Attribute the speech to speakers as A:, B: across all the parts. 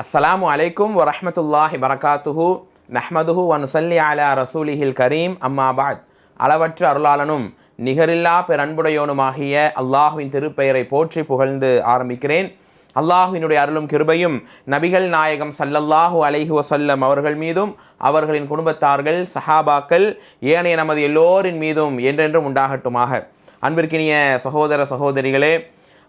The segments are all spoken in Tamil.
A: அஸ்ஸலாமு அலைக்கும் வரஹ்மத்துல்லாஹி வரகாத்துஹு நஹ்மதுஹு வனுசல்லி அலா ரசூலிஹில் கரீம் அம்மா பாத் அளவற்ற அருளாளனும் நிகரில்லா பெரன்புடையோனுமாகிய அல்லாஹுவின் திருப்பெயரை போற்றி புகழ்ந்து ஆரம்பிக்கிறேன். அல்லாஹுவினுடைய அருளும் கிருபையும் நபிகள் நாயகம் சல்லல்லாஹு அலைஹி வசல்லம் அவர்கள் மீதும் அவர்களின் குடும்பத்தார்கள் சஹாபாக்கள் ஏனைய நமது எல்லோரின் மீதும் என்றென்றும் உண்டாகட்டுமாக. அன்பிற்கினிய சகோதர சகோதரிகளே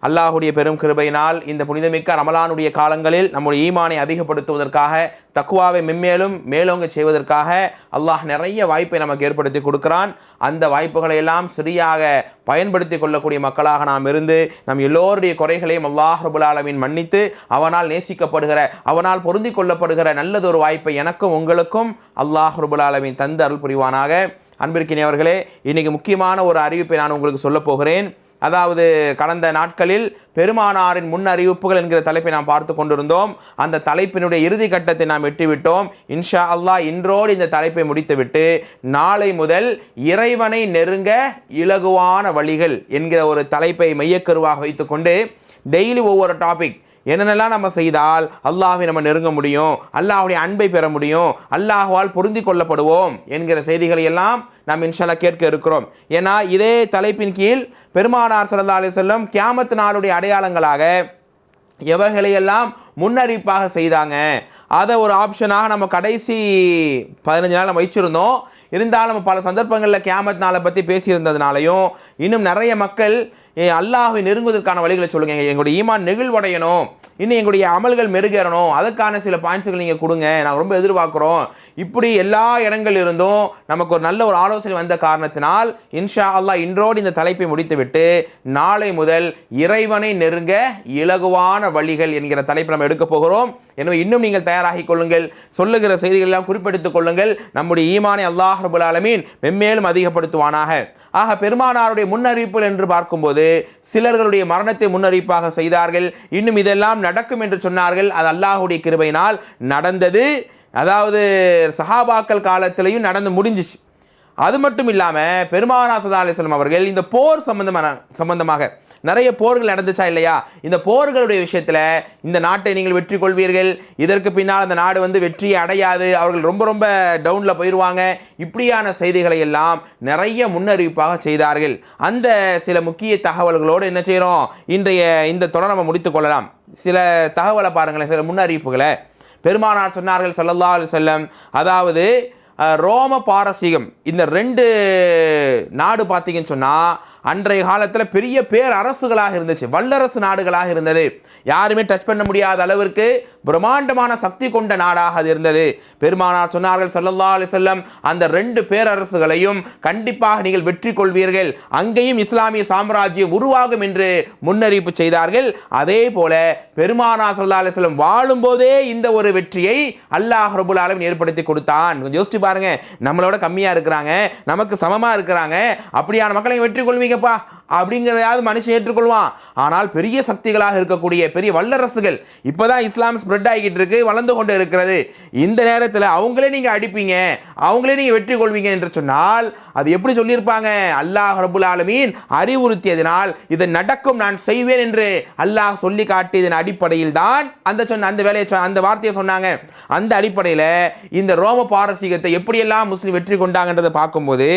A: அல்லாஹுடைய பெரும் கிருபையினால் இந்த புனிதமிக்க ரமலானுடைய காலங்களில் நம்முடைய ஈமானை அதிகப்படுத்துவதற்காக தக்குவாவை மென்மேலும் மேலோங்க செய்வதற்காக அல்லாஹ் நிறைய வாய்ப்பை நமக்கு ஏற்படுத்தி கொடுக்கிறான். அந்த வாய்ப்புகளை எல்லாம் சரியாக பயன்படுத்தி கொள்ளக்கூடிய மக்களாக நாம் இருந்து நம் எல்லோருடைய குறைகளையும் அல்லாஹ் ரபுல்லாலமின் மன்னித்து அவனால் நேசிக்கப்படுகிற அவனால் பொருந்தி கொள்ளப்படுகிற நல்லதொரு வாய்ப்பை எனக்கும் உங்களுக்கும் அல்லாஹ் ரபுல்லாலமின் தந்து அருள் புரிவானாக. அன்பிற்கினியவர்களே இன்றைக்கி முக்கியமான ஒரு அறிவிப்பை நான் உங்களுக்கு சொல்லப் போகிறேன். அதாவது கடந்த நாட்களில் பெருமானாரின் முன் அறிவிப்புகள் என்கிற தலைப்பை நாம் பார்த்து கொண்டிருந்தோம். அந்த தலைப்பினுடைய இறுதி கட்டத்தை நாம் எட்டிவிட்டோம். இன்ஷா அல்லாஹ் இன்றோடு இந்த தலைப்பை முடித்துவிட்டு நாளை முதல் இறைவனை நெருங்க இலகுவான வழிகள் என்கிற ஒரு தலைப்பை மையக்கருவாக வைத்துக்கொண்டு டெய்லி ஒவ்வொரு டாபிக் என்னென்னலாம் நம்ம செய்தால் அல்லாஹை நம்ம நெருங்க முடியும் அல்லாஹ்வுடைய அன்பை பெற முடியும் அல்லாஹ்வால் பொருந்தி கொள்ளப்படுவோம் என்கிற செய்திகளை எல்லாம் நாம் இன்ஷால்லா கேட்க இருக்கிறோம். ஏன்னா இதே தலைப்பின் கீழ் பெருமானார் ஸல்லல்லாஹு அலி வஸல்லம் கியாமத்து நாளுடைய அடையாளங்களாக எவர்களையெல்லாம் முன்னறிவிப்பாக செய்தாங்க. அதை ஒரு ஆப்ஷனாக நம்ம கடைசி பதினஞ்சு நாள் நம்ம வச்சிருந்தோம். இருந்தாலும் நம்ம பல சந்தர்ப்பங்களில் கேமத் நாளை பற்றி பேசியிருந்ததுனாலையும் இன்னும் நிறைய மக்கள் ஏ, நெருங்குவதற்கான வழிகளை சொல்லுங்க. எங்களுடைய ஈமான் நெகிழ்வடையணும். இன்னும் எங்களுடைய அமல்கள் மெருகேறணும். அதற்கான சில பாயிண்ட்ஸுகள் நீங்கள் கொடுங்க. நாங்கள் ரொம்ப எதிர்பார்க்குறோம். இப்படி எல்லா இடங்கள் இருந்தும் நமக்கு ஒரு நல்ல ஒரு ஆலோசனை வந்த காரணத்தினால் இன்ஷா அல்லாஹ் இன்றோடு இந்த தலைப்பை முடித்துவிட்டு நாளை முதல் இறைவனை நெருங்க இலகுவான வழிகள் என்கிற தலைப்பை நம்ம எடுக்கப் போகிறோம். எனவே இன்னும் நீங்கள் தயாராகிக் கொள்ளுங்கள். சொல்லுகிற செய்திகள் எல்லாம் குறிப்பெடுத்துக் கொள்ளுங்கள். நம்முடைய ஈமானை அல்லாஹ் ரபுல் ஆலமீன் மென்மேலும் அதிகப்படுத்துவானாக. ஆக பெருமானாருடைய முன்னறிவிப்புகள் என்று பார்க்கும்போது சிலர்களுடைய மரணத்தை முன்னறிவிப்பாக செய்தார்கள். இன்னும் இதெல்லாம் நடக்கும் என்று சொன்னார்கள். அது அல்லாஹுடைய கிருபையினால் நடந்தது. அதாவது சஹாபாக்கள் காலத்திலையும் நடந்து முடிஞ்சிச்சு. அது மட்டும் இல்லாமல் பெருமானா சதா அலிஸ்லாம் அவர்கள் இந்த போர் சம்பந்தமான சம்பந்தமாக நிறைய போர்கள் நடந்துச்சா இல்லையா? இந்த போர்களுடைய விஷயத்தில் இந்த நாட்டை நீங்கள் வெற்றி கொள்வீர்கள். இதற்கு பின்னால் அந்த நாடு வந்து வெற்றியை அடையாது. அவர்கள் ரொம்ப ரொம்ப டவுனில் போயிடுவாங்க இப்படியான செய்திகளை எல்லாம் நிறைய முன்னறிவிப்பாக செய்தார்கள். அந்த சில முக்கிய தகவல்களோடு என்ன செய்கிறோம் இன்றைய இந்த தொடர் நம்ம முடித்துக் கொள்ளலாம். சில தகவலை பாருங்களேன். சில முன்னறிவிப்புகளை. பெருமானார் சொன்னார்கள் சல்லல்லா அலைஹி அதாவது ரோம பாரசீகம். இந்த ரெண்டு நாடு பார்த்தீங்கன்னு சொன்னால் அன்றைய காலத்தில் பெரிய பேர் அரசுகளாக இருந்துச்சு. வல்லரசு நாடுகளாக இருந்தது. யாருமே டச் பண்ண முடியாத அளவிற்கு பிரம்மாண்டமான சக்தி கொண்ட நாடாக அது இருந்தது. பெருமானார் சொன்னார்கள் சல்லல்லா அலி செல்லம் அந்த ரெண்டு பேரரசுகளையும் கண்டிப்பாக நீங்கள் வெற்றி கொள்வீர்கள். அங்கேயும் இஸ்லாமிய சாம்ராஜ்யம் உருவாகும் என்று முன்னறிவிப்பு செய்தார்கள். அதே போல பெருமானார் ஸல்லல்லாஹு அலைஹி வஸல்லம் வாழும்போதே இந்த ஒரு வெற்றியை அல்லாஹ் ரபுல் ஆலமின் ஏற்படுத்தி கொடுத்தான். யோசிச்சு பாருங்க. நம்மளோட கம்மியாக இருக்கிறாங்க. நமக்கு சமமாக இருக்கிறாங்க. அப்படியான மக்களை வெற்றி கொள்வீங்கப்பா அப்படிங்கிறதையாவது மனுஷன் ஏற்றுக்கொள்வான். ஆனால் பெரிய சக்திகளாக இருக்கக்கூடிய பெரிய வல்லரசுகள் இப்போ தான் இஸ்லாம் ஸ்ப்ரெட் ஆகிக்கிட்டு இருக்கு வளர்ந்து கொண்டு இருக்கிறது. இந்த நேரத்தில் அவங்களே நீங்கள் அடிப்பீங்க அவங்களே நீங்கள் வெற்றி கொள்வீங்க என்று சொன்னால் அது எப்படி சொல்லியிருப்பாங்க? அல்லாஹ் ரபுல் ஆலமீன் அறிவுறுத்தியதினால் இது நடக்கும் நான் செய்வேன் என்று அல்லாஹ் சொல்லி காட்டியதன் அடிப்படையில் தான் அந்த சொன்ன அந்த வேலையை சொ- அந்த வார்த்தையை சொன்னாங்க. அந்த அடிப்படையில் இந்த ரோம பாரசீகத்தை எப்படியெல்லாம் முஸ்லீம் வெற்றி கொண்டாங்கன்றதை பார்க்கும்போது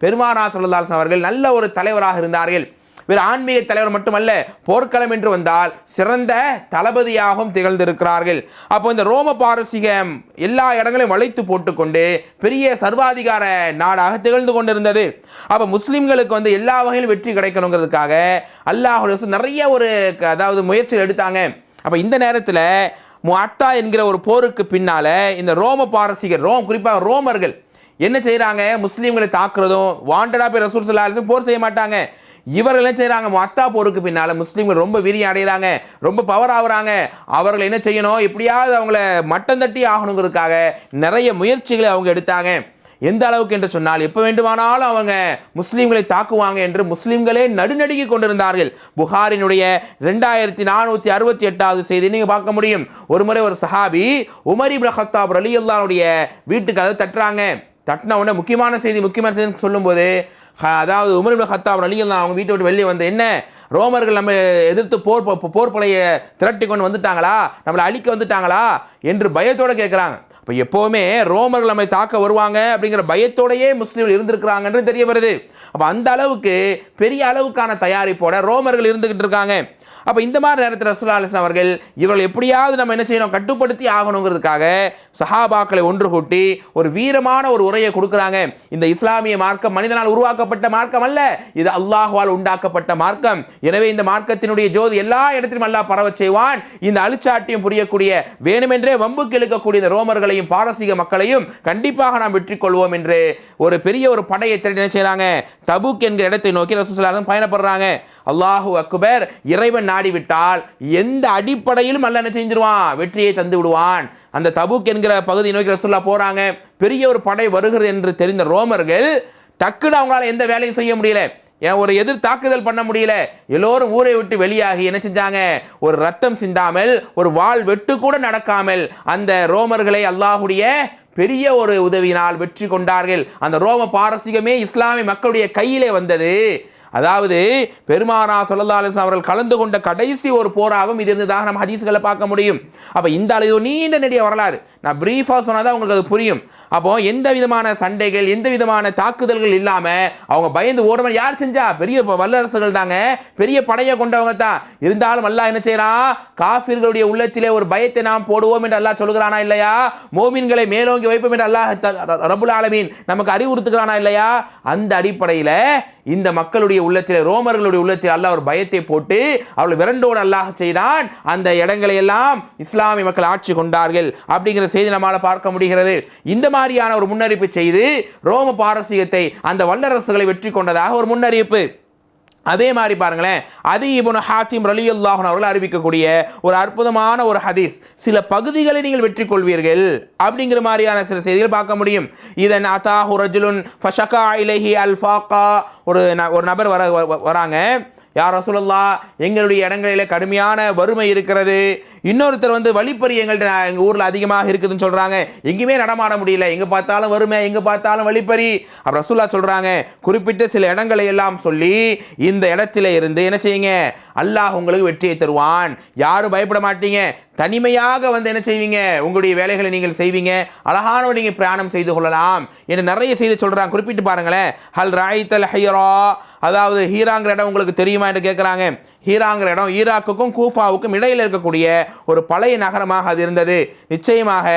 A: பெருமானா சொல்லதாசன் அவர்கள் நல்ல ஒரு தலைவராக இருந்தார்கள். வேறு ஆன்மீக தலைவர் மட்டுமல்ல போர்க்களம் என்று வந்தால் சிறந்த தளபதியாகவும் திகழ்ந்திருக்கிறார்கள். அப்போ இந்த ரோம பாரசீகம் எல்லா இடங்களையும் வளைத்து போட்டுக்கொண்டு பெரிய சர்வாதிகார நாடாக திகழ்ந்து கொண்டிருந்தது. அப்போ முஸ்லீம்களுக்கு வந்து எல்லா வகையிலும் வெற்றி கிடைக்கணுங்கிறதுக்காக அல்லாஹ் நிறைய ஒரு க- அதாவது முயற்சிகள் எடுத்தாங்க. அப்போ இந்த நேரத்தில் முஅட்டா என்கிற ஒரு போருக்கு பின்னால இந்த ரோம பாரசீகர் ரோம் குறிப்பாக ரோமர்கள் என்ன செய்கிறாங்க முஸ்லீம்களை தாக்குறதும் வாண்டடா போய் ரசூல் ஸல்லல்லாஹு போர் செய்ய மாட்டாங்க. இவர்கள் என்ன செய்கிறாங்க மத்தா போருக்கு பின்னால் முஸ்லீம்கள் ரொம்ப வீரியம் அடைகிறாங்க ரொம்ப பவர் ஆகுறாங்க. அவர்கள் என்ன செய்யணும்? எப்படியாவது அவங்கள மட்டம் தட்டி ஆகணுங்கிறதுக்காக நிறைய முயற்சிகளை அவங்க எடுத்தாங்க. எந்த அளவுக்கு என்று சொன்னால் எப்போ வேண்டுமானாலும் அவங்க முஸ்லீம்களை தாக்குவாங்க என்று முஸ்லீம்களே நடுநடுங்கி கொண்டிருந்தார்கள். புகாரினுடைய ரெண்டாயிரத்தி நானூற்றி அறுபத்தி எட்டாவது செய்தி நீங்கள் பார்க்க முடியும். ஒரு முறை ஒரு சஹாபி உமர் இப்னு ஹத்தாப் ரலியல்லானுடைய வீட்டுக்கு அதை தட்டுறாங்க. தட்டின உடனே முக்கியமான செய்தி முக்கியமான செய்தி சொல்லும்போது அதாவது உமர் இப்னு கத்தாப் தான் அவங்க வீட்டை விட்டு வெளியே வந்து என்ன? ரோமர்கள் நம்ம எதிர்த்து போர் போர்ப்பலையை போர் திரட்டி கொண்டு வந்துட்டாங்களா? நம்மளை அழிக்க வந்துட்டாங்களா? என்று பயத்தோடு கேட்குறாங்க. இப்போ எப்போவுமே ரோமர்கள் நம்மை தாக்க வருவாங்க அப்படிங்கிற பயத்தோடையே முஸ்லீம்கள் இருந்திருக்கிறாங்கன்றது தெரிய வருது. அப்போ அந்த அளவுக்கு பெரிய அளவுக்கான தயாரிப்போட ரோமர்கள் இருந்துக்கிட்டு இருக்காங்க. அப்போ இந்த மாதிரி நேரத்தில் ரசூல்லா அலிஸ்லாம் அவர்கள் இவர்கள் எப்படியாவது நம்ம என்ன செய்யணும் கட்டுப்படுத்தி ஆகணுங்கிறதுக்காக சஹாபாக்களை ஒன்று கூட்டி ஒரு வீரமான ஒரு உரையை கொடுக்குறாங்க. இந்த இஸ்லாமிய மார்க்கம் மனிதனால் உருவாக்கப்பட்ட மார்க்கம் அல்ல இது அல்லாஹ்வால் உண்டாக்கப்பட்ட மார்க்கம். எனவே இந்த மார்க்கத்தினுடைய ஜோதி எல்லா இடத்திலும் அல்லாஹ் பரவச் செய்வான். இந்த அழிச்சாட்டியும் புரியக்கூடிய வேணுமென்றே வம்புக்கு இழுக்கக்கூடிய இந்த ரோமர்களையும் பாரசீக மக்களையும் கண்டிப்பாக நாம் வெற்றி கொள்வோம் என்று ஒரு பெரிய ஒரு படையை திரட்டி என்ன செய்கிறாங்க தபுக் என்கிற இடத்தை நோக்கி ரசூசலாலும் பயணப்படுறாங்க. அல்லாஹு அக்பர் இறைவன் நாடிவிட்டால் எந்த அடிப்படையிலும் அல்ல என்ன செஞ்சிருவான்? வெற்றியை தந்து விடுவான். அந்த தபுக் என்கிற பகுதியை நோக்கி ரசுல்லா போகிறாங்க பெரிய ஒரு படை வருகிறது என்று தெரிந்த ரோமர்கள் டக்குன்னு அவங்களால எந்த வேலையும் செய்ய முடியல. ஏன் ஒரு எதிர் தாக்குதல் பண்ண முடியல. எல்லோரும் ஊரை விட்டு வெளியாகி என்ன செஞ்சாங்க? ஒரு ரத்தம் சிந்தாமல் ஒரு வாள் வெட்டு கூட நடக்காமல் அந்த ரோமர்களை அல்லாஹுடைய பெரிய ஒரு உதவியினால் வெற்றி கொண்டார்கள். அந்த ரோம பாரசீகமே இஸ்லாமிய மக்களுடைய கையிலே வந்தது. அதாவது பெருமானா சொல்லல்லா அலிஸ்லாம் அவர்கள் கலந்து கொண்ட கடைசி ஒரு போராகவும் இது இருந்ததாக நம்ம ஹதீஸ்களை பார்க்க முடியும். அப்போ இந்த அளவு நீண்ட நெடிய வரலாறு. நான் ப்ரீஃபாக சொன்னால் தான் உங்களுக்கு அது புரியும். அப்போது எந்த விதமான சண்டைகள் எந்த விதமான தாக்குதல்கள் இல்லாமல் அவங்க பயந்து ஓடுவன் யார் செஞ்சா? பெரிய வல்லரசுகள் தாங்க. பெரிய படையை கொண்டவங்க தான். இருந்தாலும் அல்லாஹ் என்ன செய்கிறான் காஃபிர்களுடைய உள்ளத்திலே ஒரு பயத்தை நாம் போடுவோம் என்று அல்லாஹ் சொல்கிறானா இல்லையா? மோமின்களை மேலோங்கி வைப்போம் என்று அல்லாஹ் ரபுல் ஆலமீன் நமக்கு அறிவுறுத்துகிறானா இல்லையா? அந்த அடிப்படையில் இந்த மக்களுடைய உள்ளத்தில் ரோமர்களுடைய உள்ளத்தில் அல்லாஹ் ஒரு பயத்தை போட்டு அவளை விரண்டோடு அல்லாஹ் செய்தான். அந்த இடங்களை எல்லாம் இஸ்லாமிய மக்கள் ஆட்சி கொண்டார்கள். அப்படிங்கிற செய்தி நம்மால் பார்க்க முடிகிறது. இந்த மாதிரியான ஒரு முன்னறிப்பு செய்து ரோம பாரசீகத்தை அந்த வல்லரசுகளை வெற்றி கொண்டதாக ஒரு முன்னறிவிப்பு. அதே மாதிரி பாருங்களேன் அது இபுன் ஹாத்திம் ரலி அல்லாஹன் அவர்கள் அறிவிக்கக்கூடிய ஒரு அற்புதமான ஒரு ஹதீஸ். சில பகுதிகளை நீங்கள் வெற்றி கொள்வீர்கள் அப்படிங்கிற மாதிரியான சில செய்திகள் பார்க்க முடியும். இதன் அதாஹு ரஜுலுன் ஃபஷகா இலஹி அல்ஃபாக்கா. ஒரு ந- ஒரு நபர் வர வ- வராங்க. யார் ரசூலல்லா எங்களுடைய இடங்களில் கடுமையான வறுமை இருக்கிறது. இன்னொருத்தர் வந்து வழிப்பறி எங்கள்கிட்ட எங்கள் ஊரில் அதிகமாக இருக்குதுன்னு சொல்கிறாங்க எங்கேயுமே நடமாட முடியல. எங்கே பார்த்தாலும் வறுமை எங்கே பார்த்தாலும் வழிப்பறி. அப்புறம் ரசூல்லா சொல்கிறாங்க குறிப்பிட்ட சில இடங்களை எல்லாம் சொல்லி இந்த இடத்துல இருந்து என்ன செய்யுங்க? அல்லாஹ் உங்களுக்கு வெற்றியை தருவான். யாரும் பயப்பட மாட்டீங்க. தனிமையாக வந்து என்ன செய்வீங்க? உங்களுடைய வேலைகளை நீங்கள் செய்வீங்க. அழகான நீங்கள் பிரயாணம் செய்து கொள்ளலாம் என்று நிறைய செய்தி சொல்கிறாங்க குறிப்பிட்டு பாருங்களேன். ஹல் ராய்தல் ஹையரா அதாவது ஹீராங்கிற இடம் உங்களுக்கு தெரியுமா என்று கேட்குறாங்க ஹீராங்கிற இடம் ஈராக்குக்கும் கூஃபாவுக்கும் இடையில் இருக்கக்கூடிய ஒரு பழைய நகரமாக அது இருந்தது. நிச்சயமாக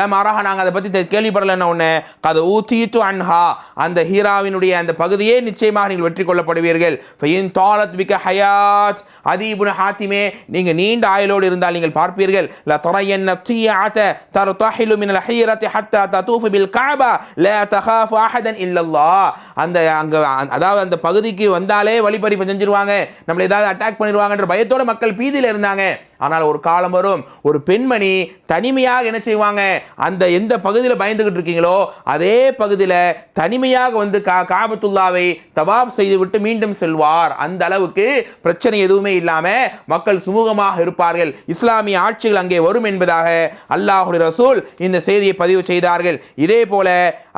A: லம் அரஹா நாங்கள் அதை பற்றி கேள்விப்படலைன்னு ஒன்று அது டு அன்ஹா. அந்த ஹீராவினுடைய அந்த பகுதியே நிச்சயமாக நீங்கள் வெற்றி கொள்ளப்படுவீர்கள். Fine தாலத் விக Hyatt. அதீபுன ஹாத்திமே நீங்கள் நீண்ட ஆயுளோடு இருந்தால் நீங்கள் பார்ப்பீர்கள். ல துறையன்ன தீயாத்த தரு தஹிலு மின் ஹீரத்தி ஹத்தா தூஃபு பில் காபா ல தகாஃபு அஹதன் இல்லல்லா அந்த அங்கே அதாவது அந்த பகுதிக்கு வந்தாலே வழிபறிப்பு செஞ்சிருவாங்க நம்மளை ஏதாவது அட்டாக் பண்ணிடுவாங்கன்ற பயத்தோட மக்கள் பீதியில் இருந்தாங்க. ஆனால் ஒரு காலம் வரும் ஒரு பெண்மணி தனிமையாக என்ன செய்வாங்க? அந்த எந்த பகுதியில் பயந்துகிட்டு இருக்கீங்களோ அதே பகுதியில் தனிமையாக வந்து கா காபத்துல்லாவை தவாப் செய்துவிட்டு மீண்டும் செல்வார். அந்த அளவுக்கு பிரச்சனை எதுவுமே இல்லாமல் மக்கள் சுமூகமாக இருப்பார்கள். இஸ்லாமிய ஆட்சிகள் அங்கே வரும் என்பதாக அல்லாஹுடைய ரசூல் இந்த செய்தியை பதிவு செய்தார்கள். இதே போல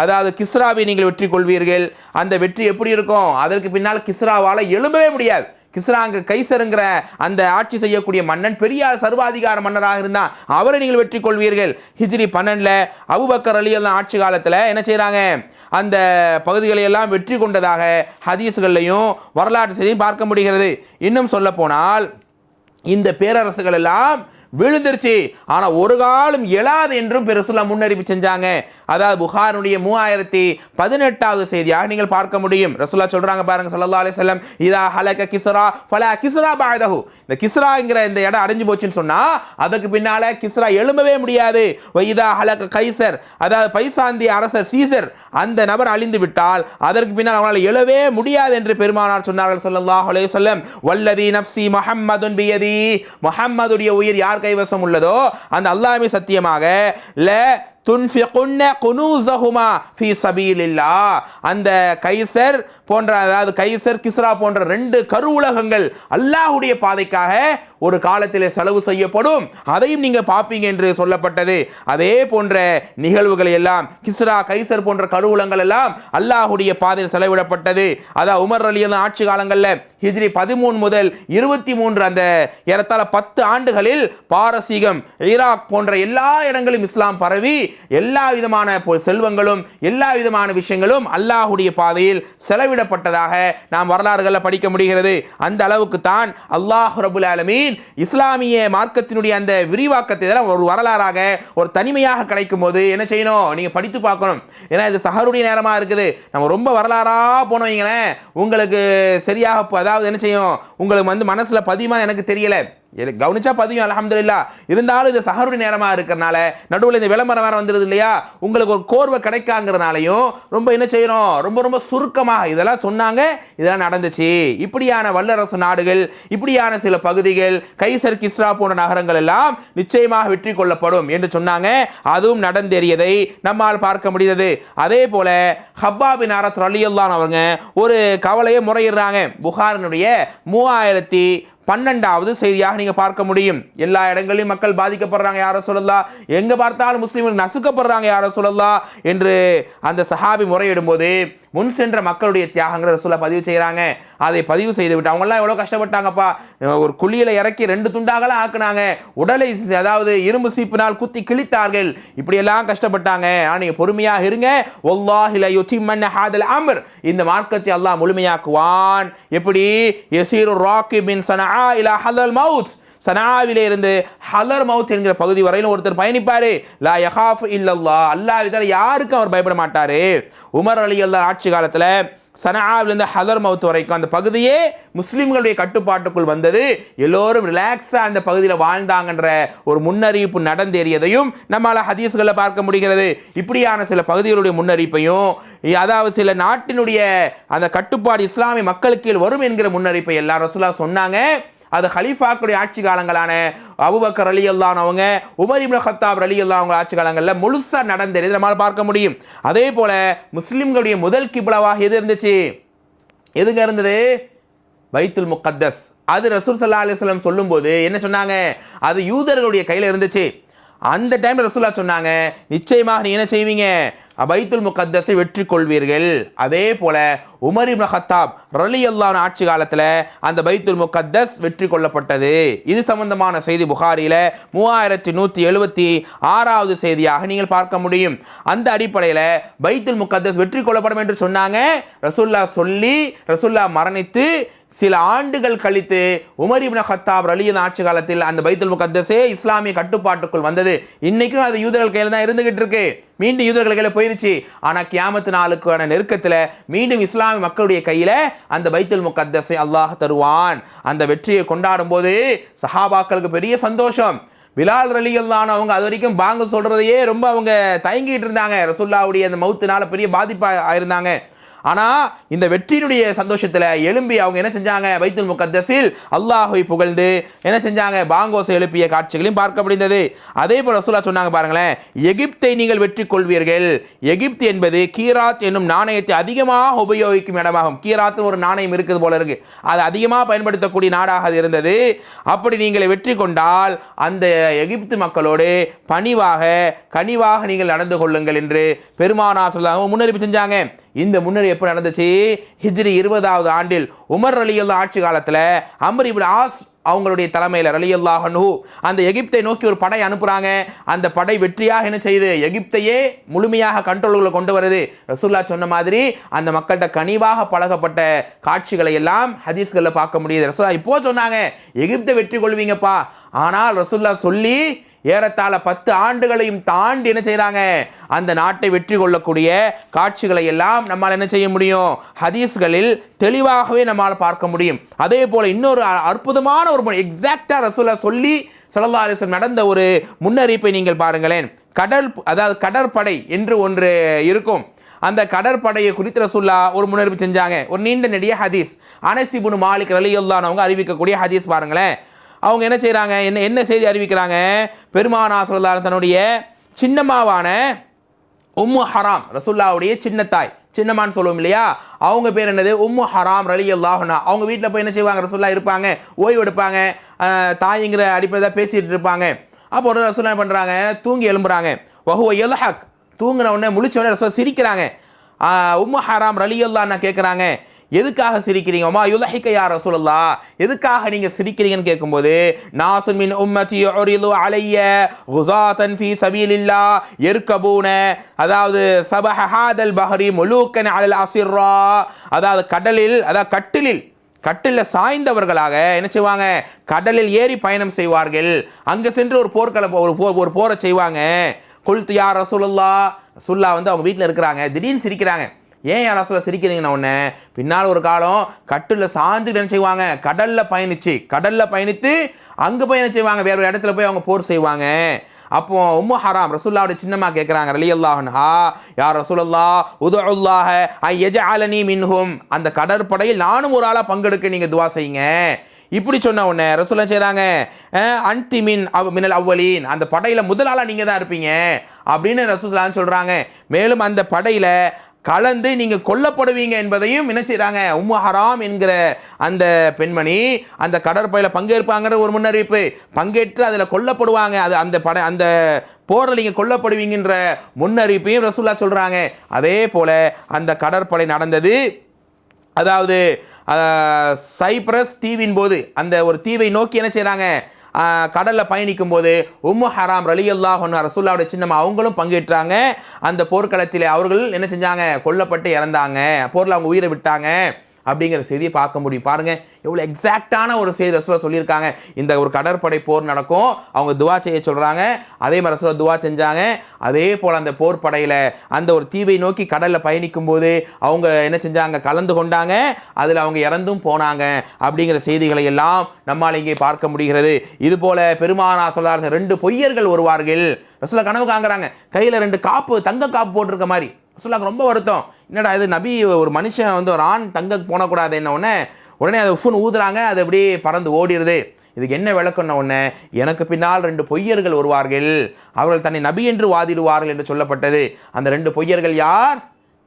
A: அதாவது கிஸ்ராவை நீங்கள் வெற்றி கொள்வீர்கள் அந்த வெற்றி எப்படி இருக்கும்? அதற்கு பின்னால் கிஸ்ராவால் எழும்பவே முடியாது. கிஸ்ராங்க கைசருங்கிற அந்த ஆட்சி செய்யக்கூடிய மன்னன் பெரியார் சர்வாதிகார மன்னராக இருந்தான். அவரை நீங்கள் வெற்றி கொள்வீர்கள். ஹிஜ்ரி பன்னெண்டில் அபுபக்கர் அலி எல்லாம் ஆட்சி காலத்தில் என்ன செய்கிறாங்க அந்த பகுதிகளை எல்லாம் வெற்றி கொண்டதாக ஹதீஸ்கள்லையும் வரலாற்று செய்தியும் பார்க்க முடிகிறது. இன்னும் சொல்ல போனால் இந்த பேரரசுகள் எல்லாம் விழுந்துருச்சு. ஆனால் ஒரு காலம் எழாது என்றும் பெருசுல்லா முன்னறிவு செஞ்சாங்க. அதாவது புகாருடைய மூவாயிரத்தி பதினெட்டாவது செய்தியாக நீங்கள் பார்க்க முடியும். ரசுல்லா சொல்கிறாங்க பாருங்க சல்லா அலி செல்லம் இதா ஹலக கிஸ்ரா ஃபலா கிஸ்ரா பாதஹு இந்த கிஸ்ராங்கிற இந்த இடம் அடைஞ்சு போச்சுன்னு சொன்னால் அதுக்கு பின்னால் கிஸ்ரா எழும்பவே முடியாது. வ இதா ஹலக கைசர் அதாவது பைசாந்திய அரசர் சீசர் அந்த நபர் அழிந்து விட்டால் அதற்கு பின்னால் அவங்களால் எழவே முடியாது என்று பெருமானார் சொன்னார்கள் ஸல்லல்லாஹு அலைஹி செல்லம் வல்லதி நஃப்சி முஹம்மதுன் பியதி. முஹம்மதுடைய உயிர் யார் கைவசம் உள்ளதோ அந்த அல்லாஹ்வே சத்தியமாக ல துன்ஃபிகுன்ன குனூஸஹுமா ஃபீ சபீலில்லா அந்த கைசர் போன்ற அதாவது கைசர் கிஸ்ரா போன்ற ரெண்டு கருவுலகங்கள் அல்லாஹுடைய பாதைக்காக ஒரு காலத்தில் செலவு செய்யப்படும். அதையும் நீங்கள் பார்ப்பீங்க என்று சொல்லப்பட்டது. அதே போன்ற நிகழ்வுகள் எல்லாம் கிஸ்ரா கைசர் போன்ற கருவூலங்கள் எல்லாம் அல்லாஹுடைய பாதையில் செலவிடப்பட்டது. அதான் உமர் அலி ஆட்சி காலங்களில் ஹிஜ்ரி பதிமூணு முதல் இருபத்தி மூன்று அந்த ஏறத்தாழ பத்து ஆண்டுகளில் பாரசீகம் ஈராக் போன்ற எல்லா இடங்களும் இஸ்லாம் பரவி எல்லா விதமான செல்வங்களும் எல்லா விதமான விஷயங்களும் அல்லாஹுடைய பாதையில் செலவிட செலவிடப்பட்டதாக நாம் வரலாறுகளில் படிக்க முடிகிறது. அந்த அளவுக்கு தான் அல்லாஹ் ரபுல் ஆலமீன் இஸ்லாமிய மார்க்கத்தினுடைய அந்த விரிவாக்கத்தை தான் ஒரு வரலாறாக ஒரு தனிமையாக கிடைக்கும் போது என்ன செய்யணும்? நீங்கள் படித்து பார்க்கணும். ஏன்னா இது சஹருடைய நேரமா இருக்குது. நம்ம ரொம்ப வரலாறாக போனோம் உங்களுக்கு சரியாக அதாவது என்ன செய்யும்? உங்களுக்கு வந்து மனசில் பதியுமா எனக்கு தெரியலை. கவனிச்சா பதியும் அல்ஹம்துலில்லா. இருந்தாலும் இது சஹருடைய நேரமாக இருக்கிறனால நடுவில் இந்த விளம்பரம் வேறு வந்துடுது இல்லையா? உங்களுக்கு ஒரு கோர்வை கிடைக்காங்கிறனாலையும் ரொம்ப என்ன செய்யணும் ரொம்ப ரொம்ப சுருக்கமாக இதெல்லாம் சொன்னாங்க இதெல்லாம் நடந்துச்சு. இப்படியான வல்லரசு நாடுகள் இப்படியான சில பகுதிகள் கைசர் கிஸ்ரா போன்ற நகரங்கள் எல்லாம் நிச்சயமாக வெற்றி கொள்ளப்படும் என்று சொன்னாங்க. அதுவும் நடந்தேறியதை நம்மால் பார்க்க முடிந்தது. அதே போல ஹப்பாபின் அரத் அலியுல்லான் அவங்க ஒரு கவலையை முறையிடுறாங்க. புகாரினுடைய மூவாயிரத்தி பன்னெண்டாவது செய்தியாக நீங்கள் பார்க்க முடியும். எல்லா இடங்களிலும் மக்கள் பாதிக்கப்படுறாங்க யாரோ சொல்லலாம் எங்கே பார்த்தாலும் முஸ்லீம்கள் நசுக்கப்படுறாங்க யாரோ சொல்லலாம் என்று அந்த சஹாபி முறையிடும் போது முன் சென்ற மக்களுடைய தியாகங்கிற ரசூலா பதிவு செய்கிறாங்க அதை பதிவு செய்து விட்டு அவங்கெல்லாம் எவ்வளோ கஷ்டப்பட்டாங்கப்பா? ஒரு குழியில் இறக்கி ரெண்டு துண்டாகலாம் ஆக்குனாங்க. உடலை அதாவது இரும்பு சீப்பினால் குத்தி கிழித்தார்கள். இப்படியெல்லாம் கஷ்டப்பட்டாங்க. ஆனால் நீங்கள் பொறுமையாக இருங்க. ஒல்லாஹில யுத்திமன் ஹாதல் அமர். இந்த மார்க்கத்தை அல்லாஹ் முழுமையாக்குவான். எப்படி? யசீரு ராக்கி பின் சனா இலா ஹதல் மவுத். சனாவிலே இருந்து ஹலர் மவுத் என்கிற பகுதி வரையிலும் ஒருத்தர் பயணிப்பாரு. லா யஹாஃப் இல்லல்லா அல்லாஹ் இதால யாருக்கும் அவர் பயப்பட மாட்டாரு. உமர் அலி அல்லா ஆட்சி காலத்தில் சனாவிலிருந்து ஹதர் மவுத் வரைக்கும் அந்த பகுதியே முஸ்லீம்களுடைய கட்டுப்பாட்டுக்குள் வந்தது. எல்லோரும் ரிலாக்ஸாக அந்த பகுதியில் வாழ்ந்தாங்கன்ற ஒரு முன்னறிவிப்பு நடந்தேறியதையும் நம்மளால் ஹதீஸ்களில் பார்க்க முடிகிறது. இப்படியான சில பகுதிகளுடைய முன்னறிப்பையும் அதாவது சில நாட்டினுடைய அந்த கட்டுப்பாடு இஸ்லாமிய மக்களுக்கு வரும் என்கிற முன்னறிப்பை எல்லா ரசூலா சொன்னாங்க. அது ஹலீஃபாக்களுடைய ஆட்சி காலங்களான அபுபக்கர் அலி அல்லான் அவங்க உமர் இப்னு ஹத்தாப் அலி அல்லா அவங்க ஆட்சி காலங்களில் முழுசாக நடந்தது. நம்மால் பார்க்க முடியும். அதே போல் முஸ்லீம்களுடைய முதல் கிப்லவாக எது இருந்துச்சு? எதுங்க இருந்தது? வைத்துல் முக்கத்தஸ். அது ரசூல் சல்லா அலிஸ்லாம் சொல்லும்போது என்ன சொன்னாங்க? அது யூதர்களுடைய கையில் இருந்துச்சு. அந்த டைமில் ரசூல்லா சொன்னாங்க நிச்சயமாக நீ என்ன செய்வீங்க? பைத்துல் முகத்தஸை வெற்றி கொள்வீர்கள் அதே போல உமர் இப்னு ஹத்தாப் ரலி அல்லான ஆட்சி காலத்தில் அந்த பைத்துல் முகத்தஸ் வெற்றி கொள்ளப்பட்டது இது சம்பந்தமான செய்தி புகாரியில் மூவாயிரத்தி நூற்றி எழுபத்தி ஆறாவது செய்தியாக நீங்கள் பார்க்க முடியும். அந்த அடிப்படையில் பைத்துல் முகத்தஸ் வெற்றி கொள்ளப்படும் என்று சொன்னாங்க. ரசுல்லா சொல்லி ரசுல்லா மரணித்து சில ஆண்டுகள் கழித்து உமர் இப்ன ஹத்தாப் ரலியின் ஆட்சி காலத்தில் அந்த பைத்துல் முகத்தஸே இஸ்லாமிய கட்டுப்பாட்டுக்குள் வந்தது. இன்றைக்கும் அது யூதர்கள் கையில் தான் இருந்துகிட்டு இருக்கு. மீண்டும் யூதர்கள் கையில் போயிருச்சு. ஆனால் கியாமத்து நாளுக்கான நெருக்கத்தில் மீண்டும் இஸ்லாமிய மக்களுடைய கையில் அந்த பைத்துல் முகத்தஸை அல்லாஹ் தருவான். அந்த வெற்றியை கொண்டாடும் போது சஹாபாக்களுக்கு பெரிய சந்தோஷம். பிலால் ரலிகள் தான் அவங்க அது வரைக்கும் பாங்க சொல்கிறதையே ரொம்ப அவங்க தயங்கிட்டு இருந்தாங்க. ரசுல்லாவுடைய அந்த மவுத்துனால பெரிய பாதிப்பாக இருந்தாங்க ஆனால் இந்த வெற்றியினுடைய சந்தோஷத்தில் எழும்பி அவங்க என்ன செஞ்சாங்க? பைத்துல் முகத்தஸில் அல்லாஹை புகழ்ந்து என்ன செஞ்சாங்க? பாங்கோசை எழுப்பிய காட்சிகளையும் பார்க்க முடிந்தது. அதே போல் ரசூலா சொன்னாங்க பாருங்களேன் எகிப்தை நீங்கள் வெற்றி கொள்வீர்கள். எகிப்து என்பது கீராத் என்னும் நாணயத்தை அதிகமாக உபயோகிக்கும் இடமாகும். கீராத்னு ஒரு நாணயம் இருக்குது போல இருக்கு. அது அதிகமாக பயன்படுத்தக்கூடிய நாடாக அது இருந்தது. அப்படி நீங்கள் வெற்றி கொண்டால் அந்த எகிப்து மக்களோடு பணிவாக கனிவாக நீங்கள் நடந்து கொள்ளுங்கள் என்று பெருமானா சொல்லாமல் முன்னறிவிப்பு செஞ்சாங்க. இந்த முன்னேறி எப்போ நடந்துச்சு? ஹிஜ்ரி இருபதாவது ஆண்டில் உமர் அலியுல்லா ஆட்சி காலத்தில் அமர் இப்னு ஆஸ் அவங்களுடைய தலைமையில் ரலியல்லாஹனு அந்த எகிப்தை நோக்கி ஒரு படை அனுப்புகிறாங்க அந்த படை வெற்றியாக என்ன செய்யுது? எகிப்தையே முழுமையாக கண்ட்ரோலுக்குள்ள கொண்டு வருது. ரசூல்லா சொன்ன மாதிரி அந்த மக்கள்கிட்ட கனிவாக பழகப்பட்ட காட்சிகளை எல்லாம் ஹதீஸ்களில் பார்க்க முடியுது. ரசூல்லா இப்போ சொன்னாங்க எகிப்தை வெற்றி கொள்வீங்கப்பா. ஆனால் ரசூல்லா சொல்லி ஏறத்தாழ பத்து ஆண்டுகளையும் தாண்டி என்ன செய்கிறாங்க அந்த நாட்டை வெற்றி கொள்ளக்கூடிய காட்சிகளை எல்லாம் நம்மால் என்ன செய்ய முடியும்? ஹதீஸ்களில் தெளிவாகவே நம்மால் பார்க்க முடியும். அதே போல் இன்னொரு அற்புதமான ஒரு எக்ஸாக்டாக ரசூலா சொல்லி ஸல்லல்லாஹு நடந்த ஒரு முன்னறிப்பை நீங்கள் பாருங்களேன். கடல் அதாவது கடற்படை என்று ஒன்று இருக்கும். அந்த கடற்படையை குறித்து ரசூல்லா ஒரு முன்னறிவு செஞ்சாங்க. ஒரு நீண்ட நெடிய ஹதீஸ். அனசிபுனு மாலிக் ரலியல்லான் அவங்க அறிவிக்கக்கூடிய ஹதீஸ் பாருங்களேன். அவங்க என்ன செய்கிறாங்க என்ன என்ன செய்தி அறிவிக்கிறாங்க? பெருமானா சொல்லலாம் தன்னுடைய சின்னம்மாவான உம்மு ஹராம் ரசுல்லாவுடைய சின்னத்தாய். சின்னம்மான்னு சொல்லுவோம் இல்லையா? அவங்க பேர் என்னது? உம்மு ஹராம் ரலி அல்லாஹுனா அவங்க வீட்டில் போய் என்ன செய்வாங்க? ரசுல்லா இருப்பாங்க ஓய்வு எடுப்பாங்க தாய்ங்கிற அடிப்படையில் தான் பேசிகிட்டு இருப்பாங்க. அப்போ ஒரு ரசுல்லா என்ன பண்ணுறாங்க தூங்கி எழும்புறாங்க. வஹுவ எல்ஹக் தூங்கின உடனே முழிச்ச உடனே ரசூல் சிரிக்கிறாங்க. உம்மு ஹராம் ரலி அல்லான்னு கேட்குறாங்க எதுக்காக சிரிக்கிறீங்க? அம்மா யுலஹிக்க யா ரசூலல்லா எதுக்காக நீங்க சிரிக்கிறீங்கன்னு கேட்கும்போது நாசுன் மின் உம்மதி யுரிது அலைய குஸாதன் ஃபி சபீலில்லா யர்கபூன அதாவது சபஹ ஹாதல் பஹரி முலூக்கன் அலல் அசிர்ரா. அதாவது கடலில் அதாவது கட்டிலில் கட்டிலில் சாய்ந்தவர்களாக என்ன செய்வாங்க? கடலில் ஏறி பயணம் செய்வார்கள். அங்கே சென்று ஒரு போர்க்களம் ஒரு போ ஒரு போரை செய்வாங்க. குல்து யார் ரசூலுல்லா சுல்லா வந்து அவங்க வீட்டில் இருக்கிறாங்க. திடீர்னு சிரிக்கிறாங்க. ஏன் யார் ரசூலா சிரிக்கிறீங்கன்னு உடனே பின்னால் ஒரு காலம் கட்டில் சாஞ்சுட்டு என்ன செய்வாங்க? கடலில் பயணிச்சு கடலில் பயணித்து அங்கே போய் என்ன செய்வாங்க? வேற ஒரு இடத்துல போய் அவங்க போர் செய்வாங்க. அப்போ உம்மு ஹராம் ரசுல்லாவுடைய சின்னம்மா கேட்குறாங்க ரலி அல்லாஹா யார் ரசூலல்லா உதுல்லாஹ ஐ எஜஅலனி மின்ஹும். அந்த கடற்படையில் நானும் ஒரு ஆளாக பங்கெடுக்க நீங்கள் துவா செய்யுங்க. இப்படி சொன்ன உடனே ரசூலா செய்கிறாங்க அன்தி மின் அவ் மினல் அவ்வலீன். அந்த படையில் முதலாளாக நீங்கள் தான் இருப்பீங்க. அப்படின்னு ரசூலான்னு சொல்கிறாங்க மேலும் அந்த படையில் கலந்து நீங்கள் கொல்லப்படுவீங்க என்பதையும் என்ன செய்கிறாங்க உம்மு ஹராம் என்கிற அந்த பெண்மணி அந்த கடற்படையில் பங்கேற்பாங்கிற ஒரு முன்னறிவிப்பு பங்கேற்று அதில் கொல்லப்படுவாங்க. அது அந்த படை அந்த போரில் நீங்கள் கொல்லப்படுவீங்கன்ற முன்னறிவிப்பையும் ரசூல்லா சொல்கிறாங்க அதே போல் அந்த கடற்படை நடந்தது. அதாவது சைப்ரஸ் தீவின் போது அந்த ஒரு தீவை நோக்கி என்ன செய்கிறாங்க கடலில் பயணிக்கும் போது உம்மு ஹராம் ரலி அல்லாஹ் ரசூல்லாவுடைய சின்னம்மா அவங்களும் பங்கேற்றாங்க. அந்த போர்க்களத்தில் அவர்கள் என்ன செஞ்சாங்க? கொல்லப்பட்டு இறந்தாங்க. போரில் அவங்க உயிரை விட்டாங்க. அப்படிங்கிற செய்தியை பார்க்க முடியும். பாருங்க எவ்வளோ எக்ஸாக்டான ஒரு செய்தி ரசூலா சொல்லியிருக்காங்க. இந்த ஒரு கடற்படை போர் நடக்கும். அவங்க துவா செய்ய சொல்கிறாங்க அதே மாதிரி ரசூலா துவா செஞ்சாங்க. அதே போல் அந்த போர் படையில் அந்த ஒரு தீவை நோக்கி கடலில் பயணிக்கும் போது அவங்க என்ன செஞ்சாங்க? கலந்து கொண்டாங்க. அதில் அவங்க இறந்தும் போனாங்க. அப்படிங்கிற செய்திகளை எல்லாம் நம்மால் இங்கே பார்க்க முடிகிறது. இது போல பெருமானா சொல்லார் ரெண்டு பொய்யர்கள் வருவார்கள் ரசூலா கனவு காங்குறாங்க கையில் ரெண்டு காப்பு தங்க காப்பு போட்டிருக்க மாதிரி. ரசூலாக்கு ரொம்ப வருத்தம். என்னடா இது நபி ஒரு மனுஷன் வந்து ஒரு ஆண் தங்க போனக்கூடாது என்ன உடனே உடனே அதை உஃப்னு ஊதுறாங்க அது அப்படியே பறந்து ஓடிடுது இதுக்கு என்ன விளக்கம்னா ஒன்று எனக்கு பின்னால் ரெண்டு பொய்யர்கள் வருவார்கள். அவர்கள் தன்னை நபி என்று வாதிடுவார்கள் என்று சொல்லப்பட்டது. அந்த ரெண்டு பொய்யர்கள் யார்?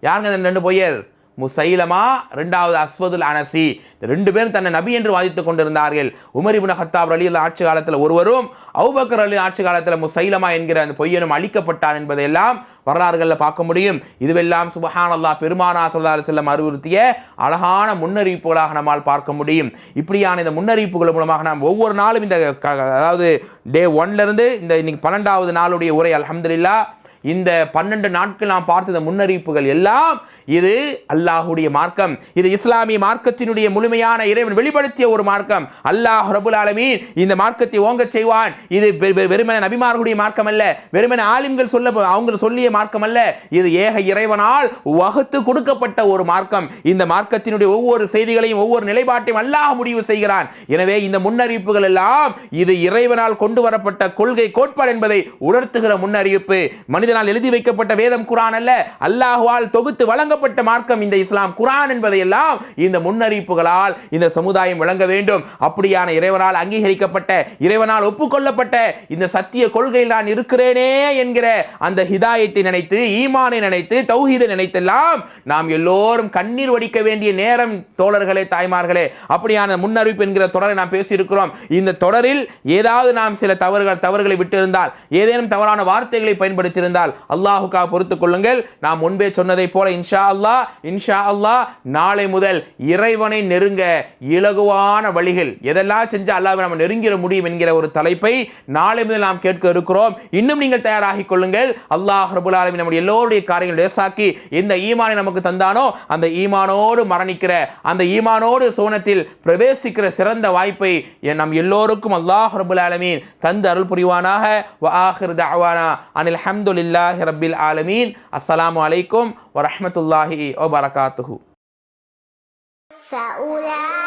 A: யாருங்க அந்த ரெண்டு பொய்யர்? முசைலமா ரெண்டாவது அஸ்வதுல் அனசி. இந்த ரெண்டு பேரும் தன்னை நபி என்று வாதித்துக் கொண்டிருந்தார்கள். உமர் இப்னு ஹத்தாப் அலி ஆட்சி காலத்தில் ஒருவரும் அவுபக்கர் அலி ஆட்சி காலத்தில் முசைலமா என்கிற அந்த பொய்யனும் அழிக்கப்பட்டான் என்பதையெல்லாம் வரலாறுகளில் பார்க்க முடியும். இதுவெல்லாம் சுபஹான் அல்லா பெருமானா சொல்லா செல்லம் அறிவுறுத்திய அழகான முன்னறிவிப்புகளாக நம்மால் பார்க்க முடியும். இப்படியான இந்த முன்னறிவிப்புகள் மூலமாக நாம் ஒவ்வொரு நாளும் இந்த க- அதாவது டே ஒன்லேருந்து இந்த இன்னைக்கு பன்னெண்டாவது நாளுடைய உரை அலமதுல்லா இந்த பன்னெண்டு நாட்கள் நாம் பார்த்த இந்த முன்னறிவிப்புகள் எல்லாம் இது அல்லாஹுடைய மார்க்கம். இது இஸ்லாமிய மார்க்கத்தினுடைய முழுமையான இறைவன் வெளிப்படுத்திய ஒரு மார்க்கம். அல்லாஹ் ரபுல் ஆலமீன் இந்த மார்க்கத்தை ஓங்கச் செய்வான். இது வெறுமன நபிமார்களுடைய மார்க்கம் அல்ல வெறுமன ஆலிம்கள் சொல்ல அவங்க சொல்லிய மார்க்கம் அல்ல இது ஏக இறைவனால் வகுத்து கொடுக்கப்பட்ட ஒரு மார்க்கம். இந்த மார்க்கத்தினுடைய ஒவ்வொரு செய்திகளையும் ஒவ்வொரு நிலைப்பாட்டையும் அல்லாஹ் முடிவு செய்கிறான். எனவே இந்த முன்னறிவிப்புகள் எல்லாம் இது இறைவனால் கொண்டு வரப்பட்ட கொள்கை கோட்பாடு என்பதை உணர்த்துகிற முன்னறிவிப்பு. மனிதனால் எழுதி வைக்கப்பட்ட வேதம் குரான் அல்ல. அல்லாஹுவால் தொகுத்து வழங்கப்பட்ட மார்க்கம் இந்த இஸ்லாம். குரான் என்பதையெல்லாம் இந்த முன்னறிவிப்புகளால் இந்த சமுதாயம் விளங்க வேண்டும். அப்படியான இறைவனால் அங்கீகரிக்கப்பட்ட இறைவனால் ஒப்புக்கொள்ளப்பட்ட இந்த சத்திய கொள்கையில் நான் இருக்கிறேனே என்கிற அந்த ஹிதாயத்தை நினைத்து ஈமானை நினைத்து தௌஹீதை நினைத்தெல்லாம் நாம் எல்லோரும் கண்ணீர் வடிக்க வேண்டிய நேரம் தோழர்களே தாய்மார்களே. அப்படியான முன்னறிவிப்பு என்கிற தொடரை நாம் பேசியிருக்கிறோம். இந்த தொடரில் ஏதாவது நாம் சில தவறுகள் தவறுகளை விட்டிருந்தால் ஏதேனும் தவறான வார்த்தைகளை பயன்படுத்தியிருந்தால் அல்லாஹுக்காக பொறுத்து கொள்ளுங்கள். நாம் முன்பே சொன்னதை போல இன்ஷா அல்லாஹ் இன்ஷா அல்லாஹ் நாளை முதல் இறைவனை நெருங்க இலகுவான வழிகள் எதெல்லாம் செஞ்சு அல்லாவை நம்ம நெருங்கிட முடியும் என்கிற ஒரு தலைப்பை நாளை முதல் நாம் கேட்க இருக்கிறோம். இன்னும் நீங்கள் தயாராகிக் கொள்ளுங்கள். அல்லாஹ் ரபுல் ஆலமி நம்முடைய எல்லோருடைய காரியங்கள் லேசாக்கி எந்த ஈமானை நமக்கு தந்தானோ அந்த ஈமானோடு மரணிக்கிற அந்த ஈமானோடு சோனத்தில் பிரவேசிக்கிற சிறந்த வாய்ப்பை நம் எல்லோருக்கும் அல்லாஹ் ரபுல் ஆலமீன் தந்து அருள் புரிவானாக. அனில் ஆஹிர் আলহামদুলিল্লাহ রবিল আলমিন আসসালামু আলাইকুম ওরহমতুল্লাহি ওবরাকাতহু
B: فأولئك